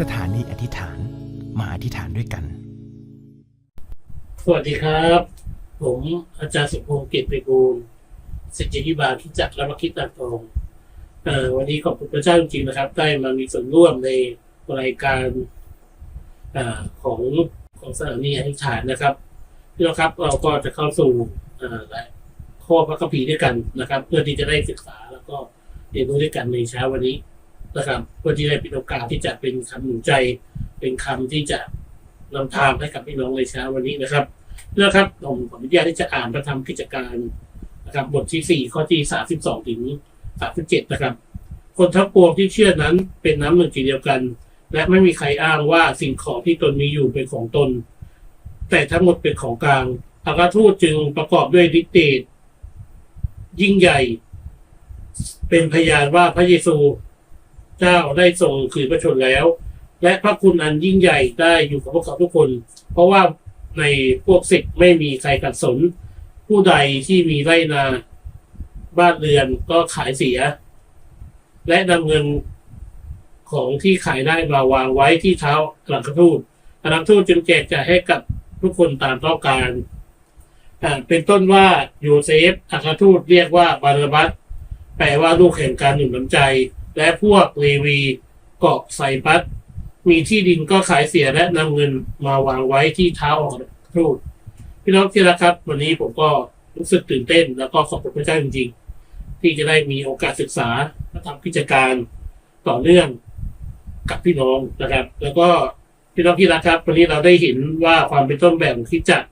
สถานีอธิษฐานมาอธิษฐานด้วยกัน สวัสดีครับ ผมอาจารย์สุพงศ์เกยรตไปบูลศิษยิบาลที่จักรและมาคิดตัดทองวันนี้ขอบคุณพระเจ้าจริงๆนะครับ ได้มามีส่วนร่วมในรายการอของของสถานีอธิษฐานนะครับพี่น้องครับเราก็จะเข้าสู่ข้อพระคัมภีร์ด้วยกันนะครับ เพื่อที่จะได้ศึกษาแล้วก็เรียนรู้ด้วยกันในเช้าวันนี้ นะครับเพื่อที่ได้เป็นโอกาสที่จะเป็นคำหนุนใจ เป็นคำที่จะนำทางให้กับพี่น้องในเช้าวันนี้นะครับนะครับผมขออนุญาตที่จะอ่านประธรรมกิจการนะครับบทที่สี่ข้อที่สามสิบสองถึงสามสิบเจ็ดนะครับ คนทั้งปวงที่เชื่อนั้นเป็นน้ำหนึ่งใจเดียวกัน และไม่มีใครอ้างว่าสิ่งของที่ตนมีอยู่เป็นของตน แต่ทั้งหมดเป็นของกลางอัครทูตจึงประกอบด้วยฤทธิ์เดชยิ่งใหญ่ เป็นพยานว่าพระเยซู เจ้าได้ทรงขืนพระชนแล้ว และพระคุณอันยิ่งใหญ่ได้อยู่กับพวกเขาทุกคน เพราะว่าในพวกสิทธิ์ไม่มีใครขัดสน ผู้ใดที่มีไรนาบ้านเรือนก็ขายเสีย และนำเงินของที่ขายได้มาวางไว้ที่เท้าหลังกระทูตหลังทูตจึงแจกจ่ายให้กับทุกคนตามต้องการอ่เป็นต้นว่าโยเซฟอัครทูตเรียกว่าบาราบัสแปลว่าลูกแห่งการหนุนน้ำใจ และพวกเลวีเกาะไซปัสมีที่ดินก็ขายเสียและนำเงินมาวางไว้ที่เท้าออกทูตพี่น้องที่รักครับ วันนี้ผมก็รู้สึกตื่นเต้น แล้วก็ขอบคุณพระเจ้าจริงๆ ที่จะได้มีโอกาสศึกษาและทำกิจการต่อเนื่องกับพี่น้องนะครับ แล้วก็พี่น้องที่รักครับ วันนี้เราได้เห็นว่าความเป็นต้นแบบของคิดจักร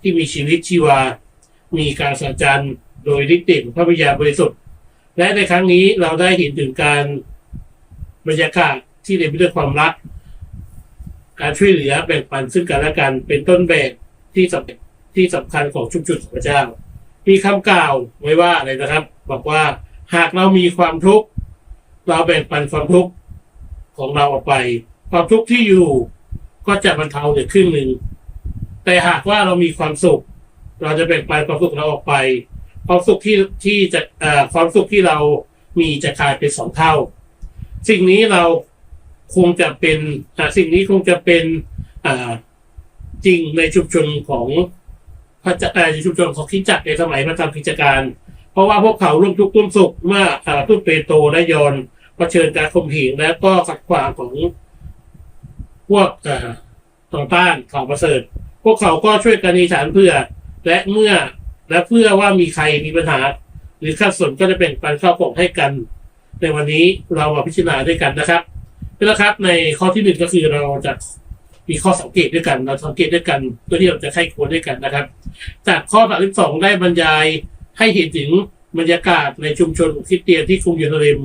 ที่มีชีวิตชีวา มีการสัจจันโดยฤทธิ์เดชของพระวิญญาณบริสุทธิ์ และในครั้งนี้เราได้เห็นถึงการบรรยากาศที่เต็มไปด้วยความรัก การช่วยเหลือแบ่งปันซึ่งกันและกันเป็นต้นแบบที่สำที่สำคัญของชุมชนของพระเจ้า มีคำกล่าวไว้ว่าอะไรนะครับ บอกว่าหากเรามีความทุกข์เราแบ่งปันความทุกข์ของเราออกไป ความทุกข์ที่อยู่ก็จะบรรเทาเหลือครึ่งหนึ่งแต่หากว่าเรามีความสุข เราจะแบ่งปันความสุขเราออกไป ความสุขที่ที่จะความสุขที่เรามีจะกลายเป็นสองเท่า สิ่งนี้เราคงจะเป็นสิ่งนี้คงจะเป็นจริงในชุมชนของพระเจ้าในชุมชนของคิจักรในสมัยพระธรรมกิจการ เพราะว่าพวกเขาร่วมทุกข์ร่วมสุขเมื่ออ่าทูตเปโตและยอนเผชิญการข่มเหงและก็ขัดขวางของพวกต่อต้านข่าวประเสริฐ พวกเขาก็ช่วยกันในฐานเพื่อ และเมื่อ และเพื่อว่ามีใครมีปัญหา หรือขัดสนก็จะแบ่งปันข้าวของให้กัน ในวันนี้เรามาพิจารณาด้วยกันนะครับนี่แหละครับในข้อที่หนึ่งก็คือเราจะมีข้อสังเกตด้วยกัน เราสังเกตด้วยกันเพื่อที่เราจะไข้ควรด้วยกันนะครับ จากข้อสามสิบสองได้บรรยายให้เห็นถึงบรรยากาศในชุมชนคริสเตียนที่กรุงเยรูซาเล็ม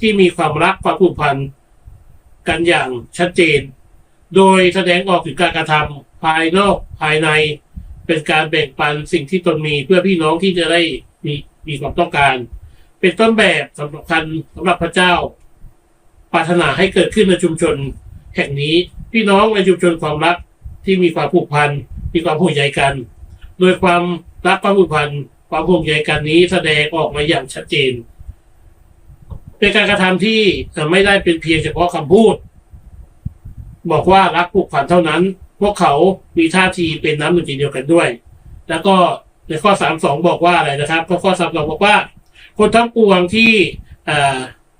ที่มีความรักความผูกพันกันอย่างชัดเจน โดยแสดงออกถึงการกระทำภายนอกภายใน เป็นการแบ่งปันสิ่งที่ตนมีเพื่อพี่น้องที่จะได้มีมีความต้องการ เป็นต้นแบบสำคัญสำหรับพระเจ้า ปรารถนาให้เกิดขึ้นในชุมชนแห่งนี้พี่น้องในชุมชนความรักที่มีความผูกพันมีความห่วงใยกัน โดยความรักความผูกพันความห่วงใยกันนี้แสดงออกมาอย่างชัดเจนเป็นการกระทำที่ไม่ได้เป็นเพียงเฉพาะคำพูด บอกว่ารักผูกพันเท่านั้น พวกเขามีท่าทีเป็นน้ำหนึ่งใจเดียวกันด้วย แล้วก็ในข้อสามสองบอกว่าอะไรนะครับข้อสามสองบอกว่า คนทั้งปวงที่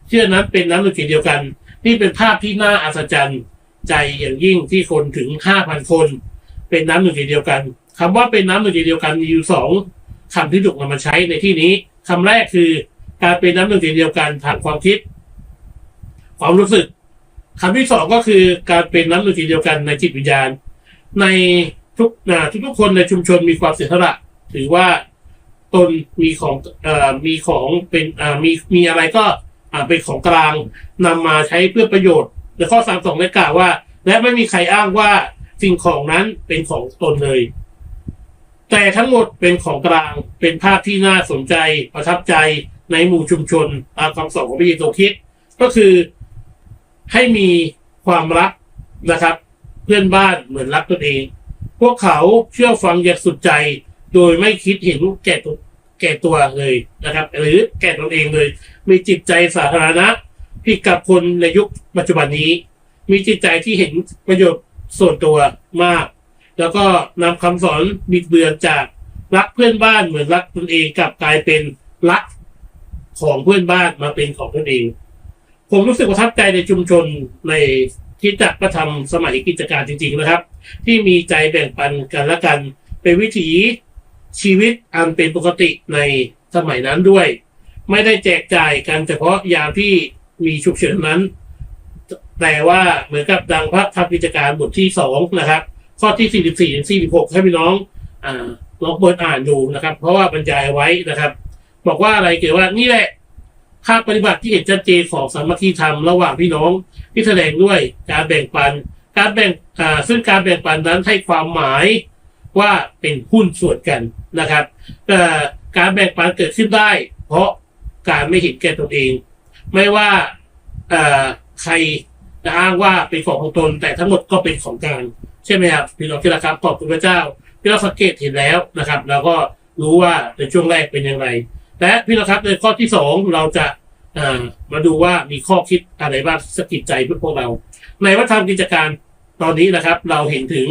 เชื่อนั้นเป็นน้ำหนึ่งใจเดียวกัน นี่เป็นภาพที่น่าอัศจรรย์ใจอย่างยิ่งที่คนถึงห้าพันคน เป็นน้ำหนึ่งใจเดียวกันคำว่าเป็นน้ำหนึ่งใจเดียวกันมีอยู่สองคำที่ถูกนำมาใช้ในที่นี้คำแรกคือการเป็นน้ำหนึ่งใจเดียวกันทางความคิด ความรู้สึกคำที่สองก็คือการเป็นน้ำหนึ่งใจเดียวกันในจิตวิญญาณ ในทุกนะทุกๆคนในชุมชนมีความเสียสละถือว่าตนมีของอมีของเป็นมีมีอะไรก็เป็นของกลางนำมาใช้เพื่อประโยชน์ในข้อสามสองได้กล่าวว่า และไม่มีใครอ้างว่าสิ่งของนั้นเป็นของตนเลย แต่ทั้งหมดเป็นของกลางเป็นภาพที่น่าสนใจประทับใจในหมู่ชุมชนตามคำสอนของพระเยซูคริสต์ก็คือให้มีความรักนะครับ เพื่อนบ้านเหมือนรักตนเอง พวกเขาเชื่อฟังอย่างสุดใจ โดยไม่คิดเห็นแก่ตัวแก่ตัวเลยนะครับ หรือแก่ตนเองเลย มีจิตใจสาธารณะผิดกับคนในยุคปัจจุบันนี้ มีจิตใจที่เห็นประโยชน์ส่วนตัวมาก แล้วก็นำคำสอนบิดเบือนจากรักเพื่อนบ้านเหมือนรักตนเองกลับกลายเป็นรักของเพื่อนบ้านมาเป็นของตนเอง ผมรู้สึกประทับใจในชุมชนใน คิดจักรประทำสมัยกิจการจริงๆนะครับ ที่มีใจแบ่งปันกันและกัน เป็นวิถีชีวิตอันเป็นปกติในสมัยนั้นด้วย ไม่ได้แจกจ่ายกันเฉพาะยามที่มีฉุกเฉินนั้น แต่ว่าเหมือนกับดังพระธรรมกิจการบทที่สองนะครับ ข้อที่สี่สิบสี่ถึงสี่สิบหกให้พี่น้องอ่าลองเปิดอ่านดูนะครับ เพราะว่าบรรยายไว้นะครับ บอกว่าอะไรเกี่ยวว่านี่แหละภาปฏิบัติที่เห็นชัดเจนของสามัคคีธรรมระหว่างพี่น้อง ที่แสดงด้วยการแบ่งปัน การแบ่งซึ่งการแบ่งปันนั้นให้ความหมายว่าเป็นหุ้นส่วนกันนะครับการแบ่งปันเกิดขึ้นได้ เพราะการไม่เห็นแก่ตนเอง ไม่ว่าใครจะอ้างว่าเป็นของของตนแต่ทั้งหมดก็เป็นของกลางใช่ไหมครับพี่น้องที่รักครับขอบคุณพระเจ้าที่เราสังเกตเห็นแล้วนะครับ แล้วก็รู้ว่าในช่วงแรกเป็นอย่างไร และพี่น้องครับในข้อที่สองเราจะ มาดูว่ามีข้อคิดอะไรบ้างสะกิดใจเพื่อพวกเรา ในวัฒนธรรมกิจการตอนนี้นะครับ เราเห็นถึง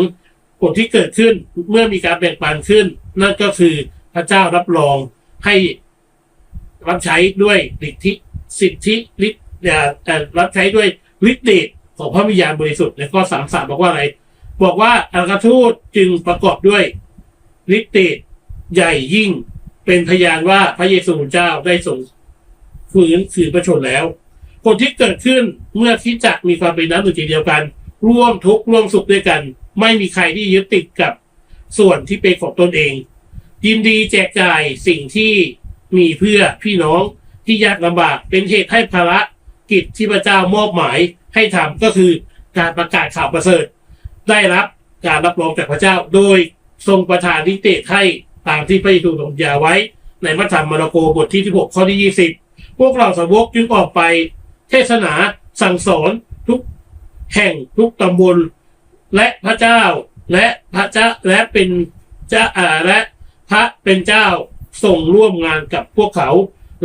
ผลที่เกิดขึ้นเมื่อมีการแบ่งปันขึ้น นั่นก็คือพระเจ้ารับรองให้รับใช้ด้วยฤทธิสิทธิฤทธิ์เอ่อเอ่รับใช้ด้วยฤทธิ์เดชของพระวิญญาณบริสุทธิ์ในข้อสามสามบอกว่าอะไร บอกว่าอัครทูตจึงประกอบด้วยฤทธิ์เดชใหญ่ยิ่งเป็นพยานว่าพระเยซูเจ้าได้ทรง ฟื้นคืนพระชนแล้ว ผลที่เกิดขึ้นเมื่อที่จักมีความเป็นน้ำหนึ่งใจเดียวกัน ร่วมทุกข์ร่วมสุขด้วยกัน ไม่มีใครที่ยึดติดกับส่วนที่เป็นของตนเอง ยินดีแจกจ่ายสิ่งที่มีเพื่อพี่น้องที่ยากลำบากเป็นเหตุให้ภาระกิจที่พระเจ้ามอบหมายให้ทำก็คือการประกาศข่าวประเสริฐ ได้รับการรับรองจากพระเจ้าโดยทรงประทานนิเตศให้ตามที่พระเยซูทรงยาไว้ ในมัทธิวมาระโกบทที่ 16 ข้อที่ 20 พวกเราสาวกจึงออกไปเทศนาสั่งสอนทุกแห่งทุกตำบล และพระเจ้า และพระเจ้าและเป็นเจ้าอาและพระเป็นเจ้าส่งร่วมงานกับพวกเขา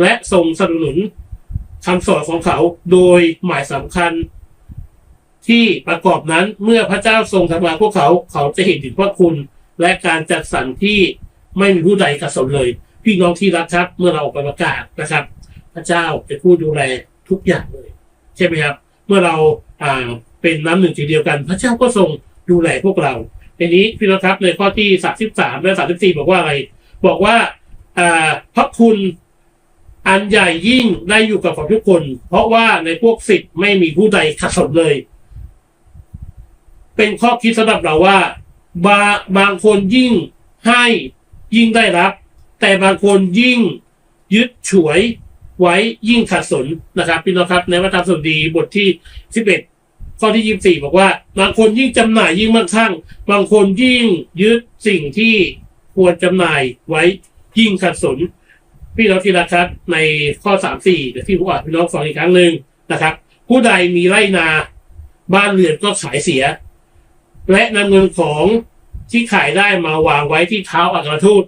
และทรงสนับสนุนคำสอนของเขาโดยหมายสำคัญ ที่ประกอบนั้นเมื่อพระเจ้าทรงทำงานพวกเขาเขาจะเห็นถึงพระคุณ และการจัดสรรที่ไม่มีผู้ใดกระสนเลย พี่น้องที่รักครับ เมื่อเราออกไปประกาศนะครับ ระเจ้าเป็นผู้ดูแลทุกอย่างเลย ใช่ไหมครับ เมื่อเราอ่าเป็นน้ำหนึ่งใจเดียวกัน พระเจ้าก็ทรงดูแลพวกเราในนี้พี่น้องครับในข้อที่สามสิบสามและสามสิบสี่บอกว่าอะไร บอกว่าอ่าพระคุณอันใหญ่ยิ่งได้อยู่กับของทุกคน เพราะว่าในพวกสิทธิ์ไม่มีผู้ใดขัดสนเลย เป็นข้อคิดสำหรับเราว่าบาบางคนยิ่งให้ยิ่งได้รับ แต่บางคนยิ่งยึดฉวย ไว้ยิ่งขัดสนนะครับพี่น้องครับในวัฒนธรรมสมดีบทที่สิบเอ็ดข้อที่ยี่สี่บอกว่าบางคนยิ่งจำหน่ายยิ่งมั่งคั่ง บางคนยิ่งยึดสิ่งที่ควรจำหน่ายไว้ยิ่งขัดสน พี่น้องที่รักครับ ในข้อสามสี่เดี๋ยวที่ผมอ่านพี่น้องฟังอีกครั้งหนึ่งนะครับ ผู้ใดมีไร่นา บ้านเรือนก็ขายเสีย และนำเงินของที่ขายได้มาวางไว้ที่เท้าอัครทูต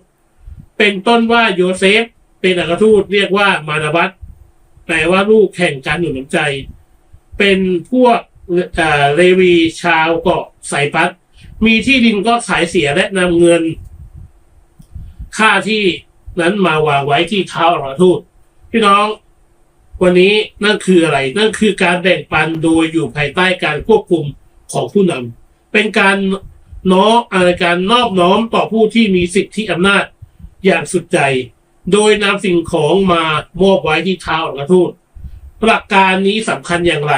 เป็นต้นว่าโยเซฟ เป็นอัครทูตเรียกว่ามานาบัตแปลว่าลูกแข่งการหนุนน้ำใจ เป็นพวกเลวีชาวเกาะไซปัสมีที่ดินก็ขายเสียและนำเงิน ค่าที่นั้นมาวางไว้ที่เท้าอัครทูตพี่น้อง วันนี้นั่นคืออะไร นั่นคือการแบ่งปันโดยอยู่ภายใต้การควบคุมของผู้นำเป็นการน้ออะไรการนอบน้อมต่อผู้ที่มีสิทธิอำนาจอย่างสุดใจ โดยนำสิ่งของมามอบไว้ที่เท้าอัครทูตหลักการนี้สำคัญอย่างไร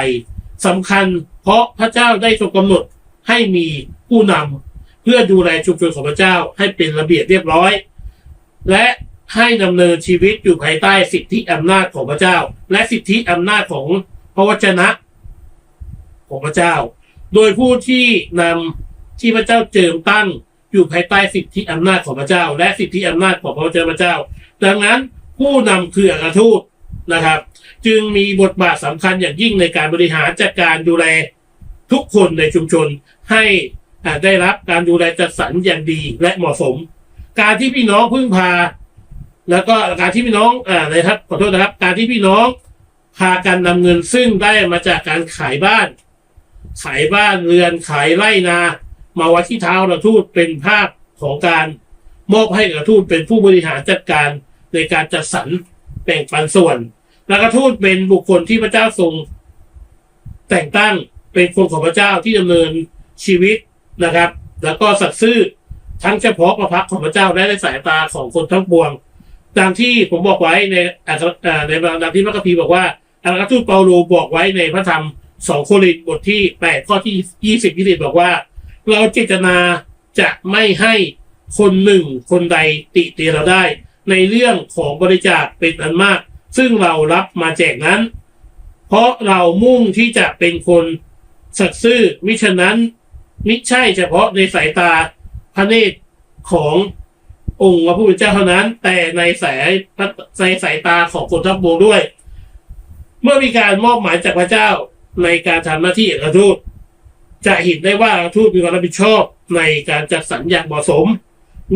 สำคัญเพราะพระเจ้าได้ทรงกำหนดให้มีผู้นำเพื่อดูแลชุมชนของพระเจ้าให้เป็นระเบียบเรียบร้อย และให้ดำเนินชีวิตอยู่ภายใต้สิทธิอำนาจของพระเจ้า และสิทธิอำนาจของพระวจนะของพระเจ้า โดยผู้ที่นำที่พระเจ้าเจิมตั้งอยู่ภายใต้สิทธิอำนาจของพระเจ้า และสิทธิอำนาจของพระวจนะพระเจ้า ดังนั้นผู้นำคืออัครทูตนะครับ จึงมีบทบาทสำคัญอย่างยิ่งในการบริหารจัดการดูแลทุกคนในชุมชนให้ได้รับการดูแลจัดสรรอย่างดีและเหมาะสม การที่พี่น้องพึ่งพา แล้วก็การที่พี่น้องอ่านะครับขอโทษนะครับ การที่พี่น้องพากันนำเงินซึ่งได้มาจากการขายบ้าน ขายบ้านเรือนขายไร่นา มาไว้ที่เท้าเราทูตเป็นภาพของการมอบให้กับทูตเป็นผู้บริหารจัดการ ในการจัดสรรแบ่งปันส่วนแล้วก็ทูตเป็นบุคคลที่พระเจ้าทรง แต่งตั้งเป็นคนของพระเจ้าที่ดำเนินชีวิตนะครับ แล้วก็สัตย์ซื่อทั้งเฉพาะพระพักของพระเจ้าและในสายตาของคนทั้งปวงดังที่ผมบอกไว้ในอัครอ่าในดังที่พระคัมภีร์บอกว่าอัครทูตเปาโลบอกไว้ในพระธรรมสองโครินธ์บทที่แปดข้อที่ยี่สิบยี่สิบบอกว่า เราเจตนาจะไม่ให้คนหนึ่งคนใดติเตียนเราได้ ในเรื่องของบริจาคเป็นอันมาก ซึ่งเรารับมาแจกนั้น เพราะเรามุ่งที่จะเป็นคนสัตย์ซื่อมิฉะนั้นมิใช่เฉพาะในสายตาพระเนตรขององค์พระผู้เป็นเจ้าเท่านั้น แต่ในสายในสายตาของคนทั้งปวงด้วย เมื่อมีการมอบหมายจากพระเจ้าในการทำหน้าที่เอกทูตจะเห็นได้ว่าทูตมีความรับผิดชอบในการจัดสรรอย่างเหมาะสม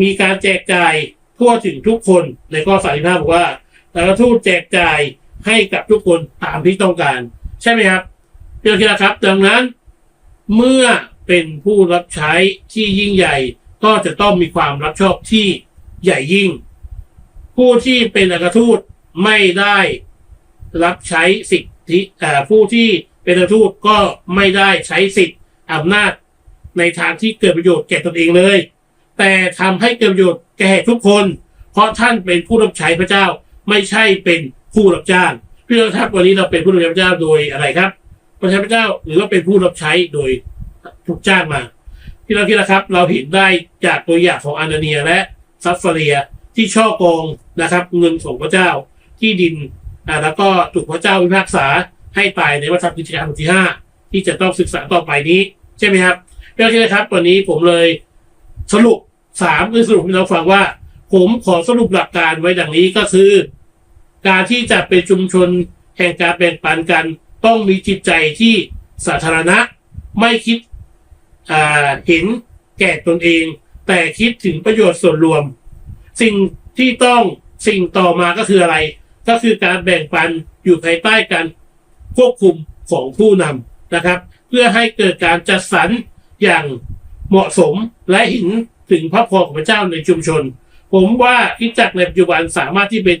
มีการแจกจ่าย ทั่วถึงทุกคนในข้อสามสิบห้าบอกว่าแต่ละทูตแจกจ่ายให้กับทุกคนตามที่ต้องการ ใช่ไหมครับเพื่อนที่นะครับ ดังนั้นเมื่อเป็นผู้รับใช้ที่ยิ่งใหญ่ก็จะต้องมีความรับชอบที่ใหญ่ยิ่ง ผู้ที่เป็นอัครทูตไม่ได้รับใช้สิทธิผู้ที่เป็นอัครทูตก็ไม่ได้ใช้สิทธิอำนาจในทางที่เกิดประโยชน์แก่ตนเองเลย แต่ทำให้เกิดประโยชน์แก่ทุกคน เพราะท่านเป็นผู้รับใช้พระเจ้า ไม่ใช่เป็นผู้รับจ้างพี่น้องครับวันนี้เราเป็นผู้รับใช้พระเจ้าโดยอะไรครับรับใช้พระเจ้าหรือว่าเป็นผู้รับใช้โดยถูกจ้างมาพี่น้องที่นะครับ เราเห็นได้จากตัวอย่างของอานาเนียและซัฟฟาเรียที่ช่อโกงนะครับ เงินของพระเจ้าที่ดินอ่าแล้วก็ถูกพระเจ้าพิพากษาให้ตายในวัฏจักรกิจการบทที่ห้าที่จะต้องศึกษาต่อไปนี้ ใช่ไหมครับพี่น้องที่นะครับวันนี้ผมเลยสรุป สามคือสรุปให้เราฟังว่า ผมขอสรุปหลักการไว้ดังนี้ก็คือ การที่จะเป็นชุมชนแห่งการแบ่งปันกัน ต้องมีจิตใจที่สาธารณะ ไม่คิดเห็นแก่ตนเอง แต่คิดถึงประโยชน์ส่วนรวม สิ่งที่ต้องสิ่งต่อมาก็คืออะไร ก็คือการแบ่งปันอยู่ภายใต้การควบคุมของผู้นำนะครับ เพื่อให้เกิดการจัดสรรอย่างเหมาะสมและเห็น ถึงพระพรของพระเจ้าในชุมชน ผมว่าคิดจักในปัจจุบันสามารถที่เป็น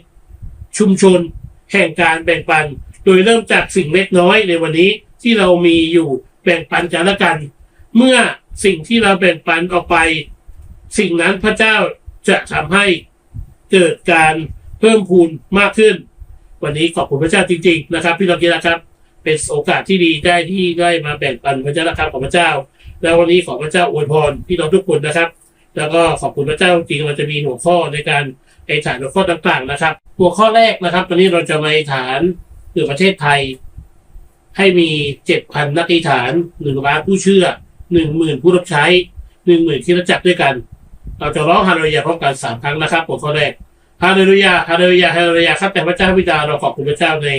ชุมชนแห่งการแบ่งปัน โดยเริ่มจากสิ่งเล็กน้อยในวันนี้ที่เรามีอยู่แบ่งปันกันละกัน เมื่อสิ่งที่เราแบ่งปันออกไป สิ่งนั้นพระเจ้าจะทำให้เกิดการเพิ่มพูนมากขึ้น วันนี้ขอบคุณพระเจ้าจริง ๆ นะครับ พี่น้องที่รักครับ เป็นโอกาสที่ดีได้ที่ได้มาแบ่งปันพระเจ้านะครับของพระเจ้า แล้ววันนี้ขอพระเจ้าอวยพรพี่น้องทุกคนนะครับ แล้วก็ขอบคุณพระเจ้าจริงๆเราจะมีหัวข้อในการไอฐานหัวข้อต่างๆนะครับ หัวข้อแรกนะครับตอนนี้เราจะมาฐานคือประเทศไทย ให้มีเจ็ดพันนักอธิษฐานหนึ่งล้านผู้เชื่อหนึ่งหมื่นผู้รับใช้หนึ่งหมื่นที่รู้จักด้วยกัน เราจะร้องฮาเลลูยาพร้อมกันสามครั้งนะครับหัวข้อแรกฮาเลลูยาฮาเลลูยาฮาเลลูยาครับแต่พระเจ้าวิดาเราขอบคุณพระเจ้าใน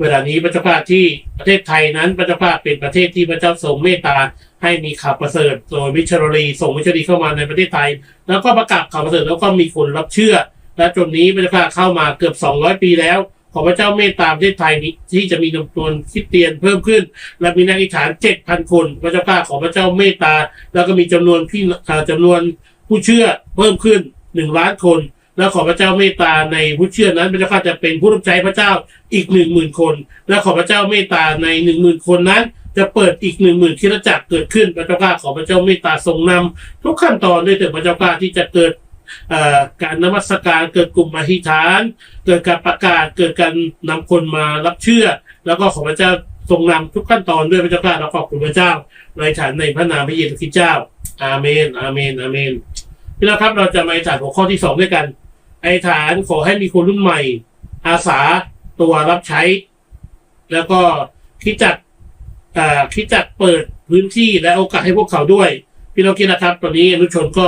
เวลานี้พระเจ้าภาพที่ประเทศไทยนั้นพระเจ้าภาพเป็นประเทศที่พระเจ้าทรงเมตตา ให้มีข่าวประเสริฐโดยมิชชันนารีส่งมิชชันนารีเข้ามาในประเทศไทย แล้วก็ประกาศข่าวประเสริฐแล้วก็มีคนรับเชื่อ และจนนี้พระเจ้าเข้ามาเกือบ 200 ปีแล้ว ขอพระเจ้าเมตตาประเทศไทยนี้ที่จะมีจำนวนคริสเตียนเพิ่มขึ้น และมีนักอิฐาน 7,000 คน พระเจ้าภาขอพระเจ้าเมตตา แล้วก็มีจำนวนพี่อ่าจำนวนผู้เชื่อเพิ่มขึ้น1ล้านคนแล้วขอพระเจ้าเมตตาในผู้เชื่อนั้นพระเจ้าข้าจะเป็นผู้รับใช้พระเจ้าอีกหนึ่งหมื่นคน และขอพระเจ้าเมตตาในหนึ่งหมื่นคนนั้น จะเปิดอีกหนึ่งหมื่นคิดจักรเกิดขึ้นพระเจ้าข้าขอพระเจ้าเมตตาทรงนำทุกขั้นตอนด้วยเถิดพระเจ้าข้าที่จะเกิดการนมัสการเกิดกลุ่มอธิษฐาน เกิดการประกาศเกิดการนำคนมารับเชื่อ แล้วก็ขอพระเจ้าทรงนำทุกขั้นตอนด้วยพระเจ้าข้าเราขอบคุณพระเจ้า ในฐานในพระนามพระเยซูคริสต์เจ้า อาเมน อาเมน อาเมนพี่น้องครับเราจะมาฐานหัวข้อที่สองด้วยกัน ไอฐานขอให้มีคนรุ่นใหม่ อาสาตัวรับใช้ แล้วก็คิดจัด คิดจัดเปิดพื้นที่และโอกาสให้พวกเขาด้วย พี่น้องคิดนะครับ ตอนนี้อนุชนก็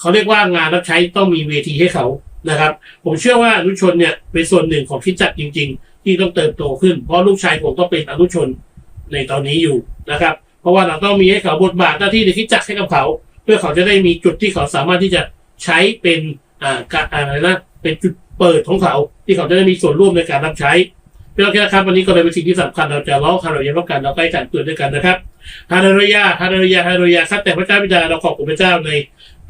เขาเรียกว่างานรับใช้ต้องมีเวทีให้เขานะครับ ผมเชื่อว่าอนุชนเนี่ยเป็นส่วนหนึ่งของคิดจักรจริง ๆ ที่ต้องเติบโตขึ้น เพราะลูกชายผมก็เป็นอนุชนในตอนนี้อยู่นะครับ เพราะว่าเราต้องมีให้เขาบทบาทหน้าที่ในคิดจักรให้กับเขา เพื่อเขาจะได้มีจุดที่เขาสามารถที่จะใช้เป็นอ่าการอะไรนะเป็นจุดเปิดของเขาที่เขาจะได้มีส่วนร่วมในการรับใช้ พี่น้องนะครับวันนี้ก็เลยเป็นสิ่งที่สำคัญเราจะร้องคาร์โรยร่วมกันเราใกล้กันเตือนด้วยกันนะครับฮาเลลูยาฮาเลลูยาฮาเลลูยาครับแต่พระเจ้าบิดาเราขอบคุณพระเจ้าใน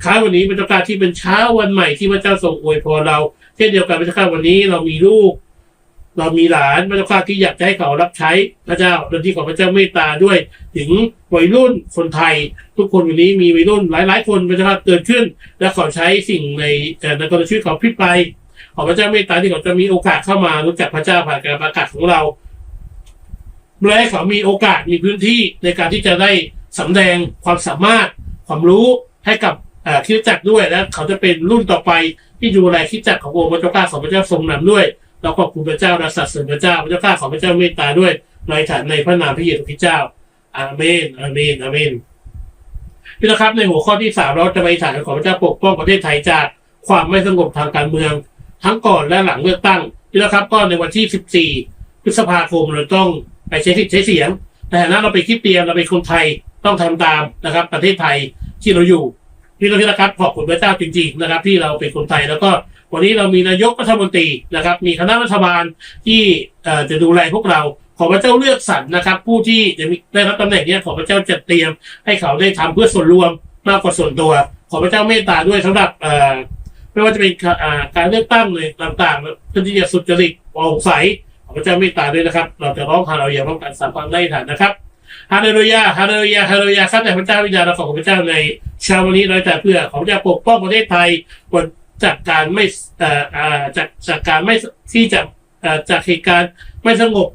เช้าวันนี้เป็นโอกาสที่เป็นเช้าวันใหม่ที่พระเจ้าทรงอวยพรเรา เช่นเดียวกันพระเจ้าวันนี้เรามีลูก เรามีหลานพระเจ้าที่อยากจะให้เขารับใช้พระเจ้าโดยที่ขอพระเจ้าเมตตาด้วย ถึงวัยรุ่นคนไทย ทุกคนวันนี้มีวัยรุ่นหลาย ๆ คนพระเจ้าเกิดขึ้น และขอใช้สิ่งในเอ่ในกรณีชีวิตของพลิกไป ขอพระเจ้าเมตตาที่เขาจะมีโอกาสเข้ามารู้จักพระเจ้าผ่านการประกาศของเราและให้เขามีโอกาสมีพื้นที่ในการที่จะได้สำแดงความสามารถความรู้ให้กับคริสตจักรด้วยและเขาจะเป็นรุ่นต่อไปที่ดูแลคริสตจักรขององค์พระเจ้าข้าของพระเจ้าทรงนำด้วยเราขอบคุณพระเจ้าเราสรรเสริญพระเจ้าพระเจ้าข้าขอพระเจ้าเมตตาด้วยในฐานในพระนามพระเยซูคริสต์เจ้าอาเมนอาเมนอาเมนพี่นะครับในหัวข้อที่สามเราจะไปฐานของพระเจ้าปกป้องประเทศไทยจากความไม่สงบทางการเมือง ทั้งก่อนและหลังเลือกตั้งพี่นะครับก็ในวันที่ 14 พฤษภาคมเราต้องไปใช้สิทธิ์ใช้เสียงแต่นั้นเราไปคิดเตรียมเราเป็นคนไทยต้องทำตามนะครับ ประเทศไทยที่เราอยู่พี่น้องที่นะครับขอบคุณพระเจ้าจริงๆนะครับ ที่เราเป็นคนไทยแล้วก็วันนี้เรามีนายกรัฐมนตรีนะครับ มีคณะรัฐบาลที่จะดูแลพวกเราขอพระเจ้าเลือกสรรนะครับ ผู้ที่จะได้รับตำแหน่งเนี้ขอพระเจ้าจัดเตรียมให้เขาได้ทำเพื่อส่วนรวมมากกว่าส่วนตัว ขอพระเจ้าเมตตาด้วยสำหรับ ไม่ว่าจะเป็นการเลือกตั้งเลยต่างๆเพื่อที่จะสุจริตโปร่งใสขอพระเจ้าเมตตาด้วยนะครับ เราจะร้องฮาเราอย่าร้องกันสามความได้ฐานนะครับฮาเลลูยาฮาเลลูยาฮาเลลูยาข้าแต่พระเจ้าวิญญาณเราขอบคุณพระเจ้าในเช้าวันนี้เราแต่เพื่อขอพระเจ้าปกป้องประเทศไทยบนจากการไม่จากจากการไม่ที่จะจากเหตุการณ์ไม่สงบ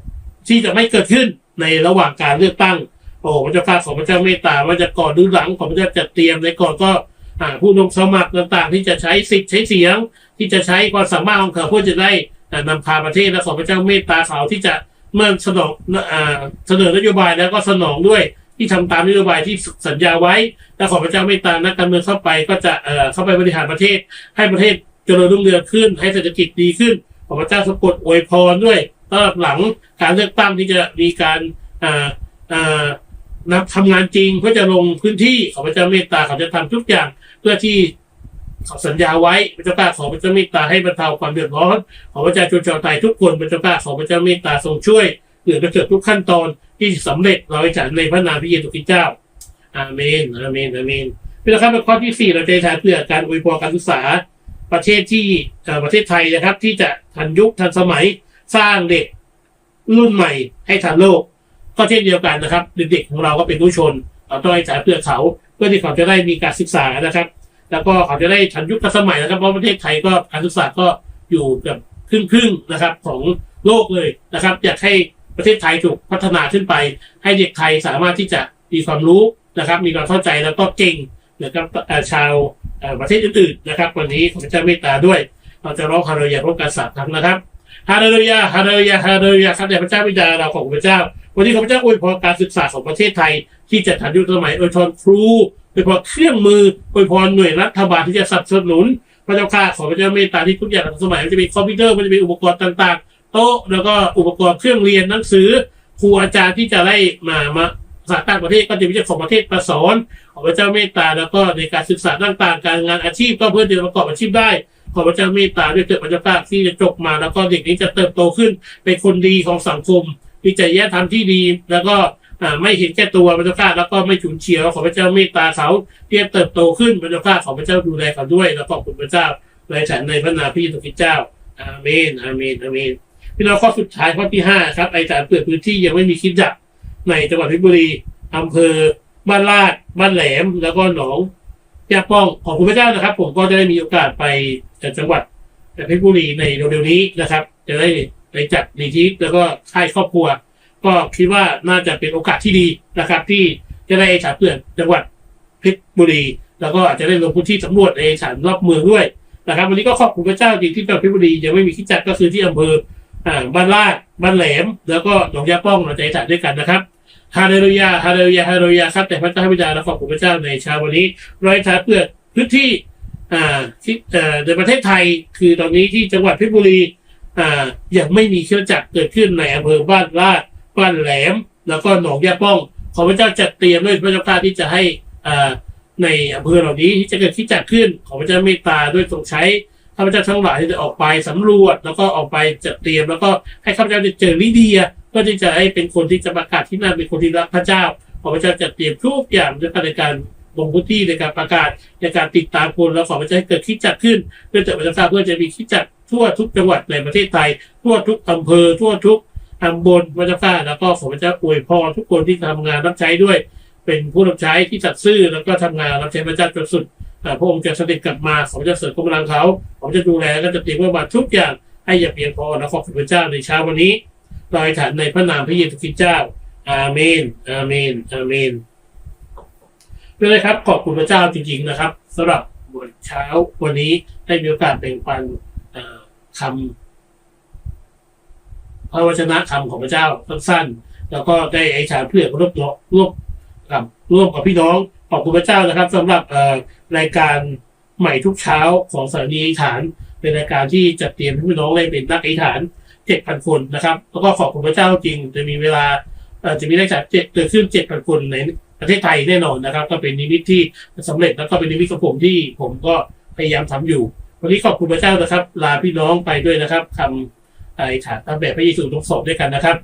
ที่จะไม่เกิดขึ้นในระหว่างการเลือกตั้งโอ้พระเจ้าข้าขอพระเจ้าเมตตาว่าจะก่อนหรือหลังขอพระเจ้าจัดเตรียมในก่อนก็ อ่าผู้ลงสมัครต่างๆ ที่จะใช้สิทธิ์ใช้เสียง ที่จะใช้ความสามารถของเขาเพื่อจะได้อ่านำพาประเทศและขอพระเจ้าเมตตาเขาที่จะเมื่อสนองเสนอนโยบายแล้วก็สนองด้วยที่ทำตามนโยบายที่สัญญาไว้และขอพระเจ้าเมตตานักการเมืองเข้าไปก็จะเอ่อเข้าไปบริหารประเทศ ให้ประเทศเจริญรุ่งเรืองขึ้น ให้เศรษฐกิจดีขึ้น ขอพระเจ้าสะกดอวยพรด้วยตลอดหลังการเลือกตั้งที่จะมีการอ่าอ่านับทำงานจริงเพื่อจะลงพื้นที่ขอพระเจ้าเมตตาเขาจะทำทุกอย่าง เพื่อที่เขาสัญญาไว้พระเจ้าข้าขอพระเจ้าเมตตาให้บรรเทาความเดือดร้อนขอพระเจ้าชนชาวไทยทุกคนพระเจ้าข้าขอพระเจ้าเมตตาทรงช่วยเหลือกเกิดทุกขั้นตอนที่สำเร็จเราจะในพระนามพระเยซูคริสต์เจ้า อาเมน อาเมน อาเมนพี่น้องครับในข้อที่สี่เราจะทานเพื่อการอวยพรการศึกษาประเทศที่ประเทศไทยนะครับ ที่จะทันยุคทันสมัยสร้างเด็กรุ่นใหม่ให้ทันโลก ก็เช่นเดียวกันนะครับ เด็กๆของเราก็เป็นผู้ชนเราต้องให้จ่ายเพื่อเขา พื่อที่เขาจะได้มีการศึกษานะครับ แล้วก็เขาจะได้ทันยุคทันสมัยนะครับเพราะประเทศไทยก็การศึกษาก็อยู่แบบครึ่งๆนะครับของโลกเลยนะครับอยากให้ประเทศไทยถูกพัฒนาขึ้นไป ให้เด็กไทยสามารถที่จะมีความรู้นะครับ มีความเข้าใจแล้วก็เก่งเหมือนกับชาวประเทศอื่นๆนะครับ วันนี้ขอพระเจ้าเมตตาด้วย เราจะร้องฮาเลลูยาร่วมกันสามครั้งนะครับฮาเลลูยาฮาเลลูยาฮาเลลูยาครับแด่พระเจ้าบิดาเราของพระเจ้า วันนี้ขอพเจ้าอวยพรการศึกษาของประเทศไทย ที่จะทันยุคสมัยอวยพรครูอวยพรเครื่องมืออวยพรหน่วยรัฐบาลที่จะสนับสนุน พระเจ้าข้าขอพระเจ้าเมตตาที่ทุกอย่างทันสมัยมันจะมีคอมพิวเตอร์มันจะมีอุปกรณ์ต่าง ๆ โต๊ะแล้วก็อุปกรณ์เครื่องเรียนหนังสือครูอาจารย์ที่จะได้มามาภาต่างประเทศก็จะมีเจ้าของประเทศมาสอนขอพระเจ้าเมตตาแล้วก็ในการศึกษาต่างๆ การงานอาชีพก็เพื่อจะประกอบอาชีพได้ขอพระเจ้าเมตตาด้วยเถิดพระเจ้าข้าที่จะจบมาแล้วก็เด็กนี้จะเติบโตขึ้นเป็นคนดีของสังคม มีจริยธรรมที่ดี แล้วก็ไม่เห็นแก่ตัวพระเจ้าข้าแล้วก็ไม่ฉุนเฉียวขอพระเจ้าเมตตาเขาที่จะเติบโตขึ้นพระเจ้าข้าขอพระเจ้าดูแลเขาด้วย แล้วขอบคุณพระเจ้าในฉันในพระนามพระเยซูคริสต์เจ้าอาเมนอาเมนอาเมนพี่น้องข้อสุดท้ายข้อที่ห้าครับไอ้สารเปิดพื้นที่ยังไม่มีคิดจักรในจังหวัดเพชรบุรีอำเภอบ้านลาดบ้านแหลม แล้วก็หนองยาป้องขอบคุณพระเจ้านะครับ ผมก็จะได้มีโอกาสไปจังหวัดเพชรบุรีในเร็วๆนี้นะครับ จะได้ ไปจัดดีทีแล้วก็ค่ายครอบครัว ก็คิดว่าน่าจะเป็นโอกาสที่ดีนะครับ ที่จะได้ฉาเพื่อนจังหวัดเพชรบุรี แล้วก็อาจจะได้ลงพื้นที่สำรวจในฉานรอบเมืองด้วยนะครับ วันนี้ก็ขอบคุณพระเจ้าจริงที่จังหวัดเพชรบุรียังไม่มีขี้จักรก็คือที่อำเภอบ้านลาดบ้านแหลม แล้วก็หนองยาป้องเราจะจัดด้วยกันนะครับฮาเลลูยาฮาเลลูยาฮาเลลูยาครับแต่พระเจ้าพิดาเราขอบคุณพระเจ้าในเช้าวันนี้ราได้าเพื่อพื้นที่อ่าที่ในประเทศไทยคือตอนนี้ที่จังหวัดเพชรบุรี ยังไม่มีเครื่องจักรเกิดขึ้นในอำเภอบ้านลาดบ้านแหลม แล้วก็หนองยาป้อง ขอพระเจ้าจัดเตรียมด้วยพระเจ้าข้าที่จะให้ในอำเภอเหล่านี้ที่จะเกิดที่จักขึ้น ขอพระเจ้าเมตตาด้วยทรงใช้ทาพเจ้าทั้งหลายจะออกไปสำรวจ แล้วก็ออกไปจัดเตรียม แล้วก็ให้ข้าพเจ้าได้เจอลิเดียก็ที่จะให้เป็นคนที่จะประกาศที่นั่นเป็นคนที่รักพระเจ้า ขอพระเจ้าจัดเตรียมทุกอย่างในการลงพื้นที่ในการประกาศในการติดตามคนแล้วขอพระเจ้าให้เกิดคิดจักขึ้น เพื่อจะประชาเพื่อจะมีคิดจักทั่วทุกจังหวัดในประเทศไทย ทั่วทุกอำเภอ ทั่วทุกตำบลพระเจ้าแล้วก็ขอพระเจ้าอวยพรทุกคนที่ทำงานรับใช้ด้วย เป็นผู้รับใช้ที่สัตย์ซื่อแล้วก็ทำงานรับใช้พระเจ้าจนสุดพระองค์จะเสด็จกลับมาขอพระเจ้าเสริมกำลังเขาผมจะดูแลและจะเตรียมไว้มาทุกอย่างให้อย่าเพียงพอและขอบคุณพระเจ้าในเช้าวันนี้ลอยฐานในพระนามพระเยซูคริสต์เจ้า อาเมน อาเมน อาเมนด้วยเลยครับขอบคุณพระเจ้าจริงๆนะครับสำหรับบทเช้าวันนี้ได้มีโอกาสแบ่งปัน คำพระวจนะคำของพระเจ้าสั้นๆแล้วก็ได้ไอ้ชาเพื่อร่วมร่วมกับร่วมกับพี่น้องขอบคุณพระเจ้านะครับสำหรับรายการใหม่ทุกเช้าของสถานีฐาน เป็นรายการที่จัดเตรียมให้พี่น้องได้เป็นนักอิฐานเจ็ดพันคนนะครับ แล้วก็ขอบคุณพระเจ้าจริงจะมีเวลาจะมีรายการเจ็ดเกิดขึ้นเจ็ดพันคนในประเทศไทยแน่นอนนะครับ ก็เป็นนิมิตที่สำเร็จแล้วก็เป็นนิมิตของผมที่ผมก็พยายามทำอยู่ วันนี้ขอบคุณพระเจ้านะครับ ลาพี่น้องไปด้วยนะครับคำอธิษฐาตาแบบพระเยซูทรงสอบด้วยกันนะครับ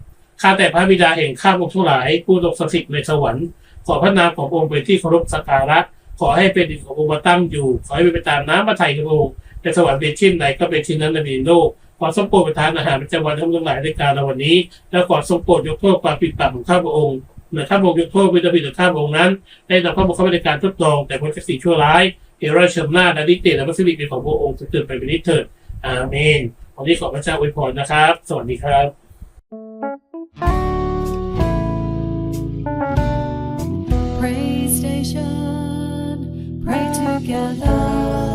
ข้าแต่พระบิดาแห่งข้าพองค์ทั้งหลาย ผู้ทรงสถิตในสวรรค์ ขอพระนามขององค์เป็นที่เคารพสักการะ ขอให้เป็นดินขององค์มาตั้งอยู่ ขอให้เป็นไปตามน้ำพระทัยขององค์ในสวรรค์เป็นชิ้นไหนก็เป็นชิ้นนั้นในดินโลกขอทรงโปรดประทานอาหารประจำวันทั้งหลายในการในวันนี้ และขอทรงโปรดยกโทษความผิดบาปของข้าพระองค์เมื่อข้าพระองค์ยกโทษวิญญาณของข้าพระองค์นั้นได้นำข้าพระองค์เข้าไปในการทดลองแต่ผลจากสิ่ชั่วร้าย เอราเชิมนาดาดิเตและพระสิริเป็นของพระองค์จะเกิดไปเป็นนิเถิดอาเมนวันนี้ขอพระเจ้าอวยพรนะครับ สวัสดีครับ Pray station, pray together.